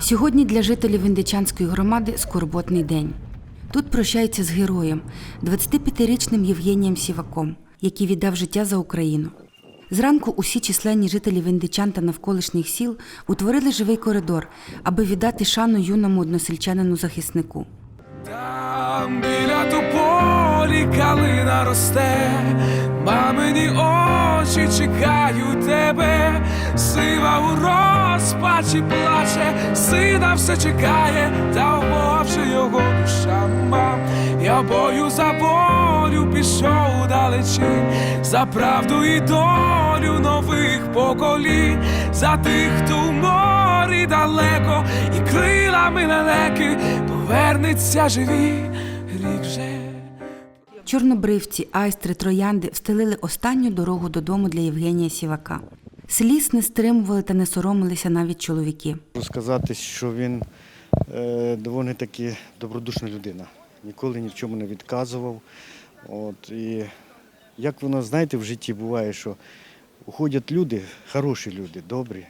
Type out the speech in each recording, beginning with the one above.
Сьогодні для жителів Віндичанської громади скорботний день. Тут прощаються з героєм, 25-річним Євгенієм Сіваком, який віддав життя за Україну. Зранку усі численні жителі Віндичан та навколишніх сіл утворили живий коридор, аби віддати шану юному односельчанину захиснику. Там біля тополі калина росте, мамині очі чекають тебе, сива у розпачі плаче, сина все чекає, та умовши його душа мам. Я бою за волю пішов далечінь, за правду і долю нових поколінь, за тих, хто в морі далеко, і крилами лелеки повернеться живі рік вже. Чорнобривці, айстри, троянди встелили останню дорогу додому для Євгенія Сівака. Сліз не стримували та не соромилися навіть чоловіки. Можу сказати, що він е, доволі таки добродушна людина. Ніколи ні в чому не відказував. От, і як воно, знаєте, в житті буває, що уходять люди, хороші люди, добрі.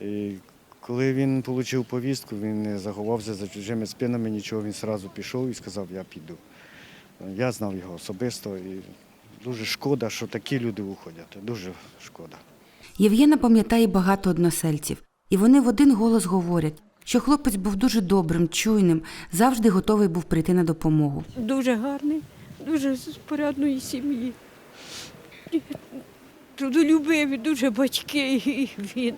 І коли він отримав повістку, він не заховався за чужими спинами, нічого, він одразу пішов і сказав, я піду. Я знав його особисто і дуже шкода, що такі люди уходять. Дуже шкода. Євгена пам'ятає багато односельців, і вони в один голос говорять, що хлопець був дуже добрим, чуйним, завжди готовий був прийти на допомогу. дуже гарний, дуже з порядної сім'ї. І Трудолюбивий, дуже батьки, і він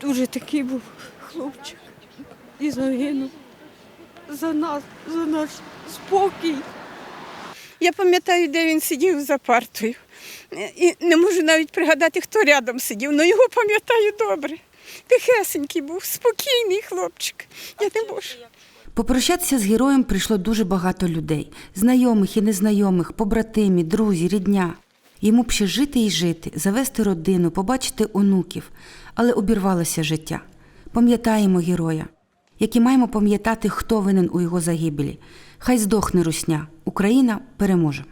дуже такий був хлопчик. І загинув за нас, за наш спокій. Я пам'ятаю, де він сидів за партою. І не можу навіть пригадати, хто рядом сидів, але його пам'ятаю добре. Тихесенький був, спокійний хлопчик. Я не можу. Попрощатися з героєм прийшло дуже багато людей знайомих і незнайомих, побратимі, друзі, рідня. Йому б ще жити і жити, завести родину, побачити онуків, але обірвалося життя. Пам'ятаємо героя, як і маємо пам'ятати, хто винен у його загибелі. Хай здохне русня. Україна переможе.